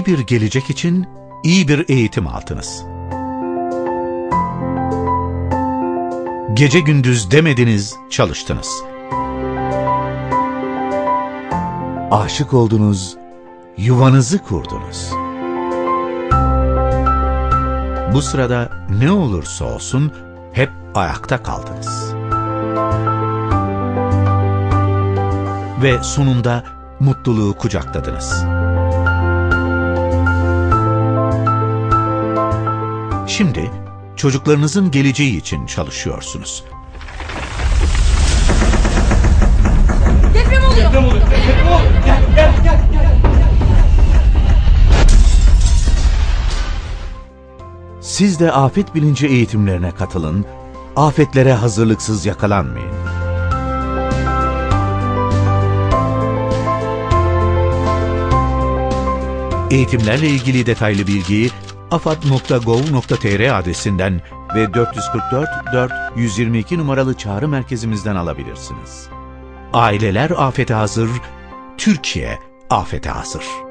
iyi bir gelecek için iyi bir eğitim aldınız. Gece gündüz demediniz, çalıştınız. Aşık oldunuz, yuvanızı kurdunuz. Bu sırada ne olursa olsun hep ayakta kaldınız. Ve sonunda mutluluğu kucakladınız. Şimdi çocuklarınızın geleceği için çalışıyorsunuz. Deprem oluyor. Siz de afet bilinci eğitimlerine katılın, afetlere hazırlıksız yakalanmayın. Eğitimlerle ilgili detaylı bilgiyi afad.gov.tr adresinden ve 444 4 122 numaralı çağrı merkezimizden alabilirsiniz. Aileler afete hazır, Türkiye afete hazır.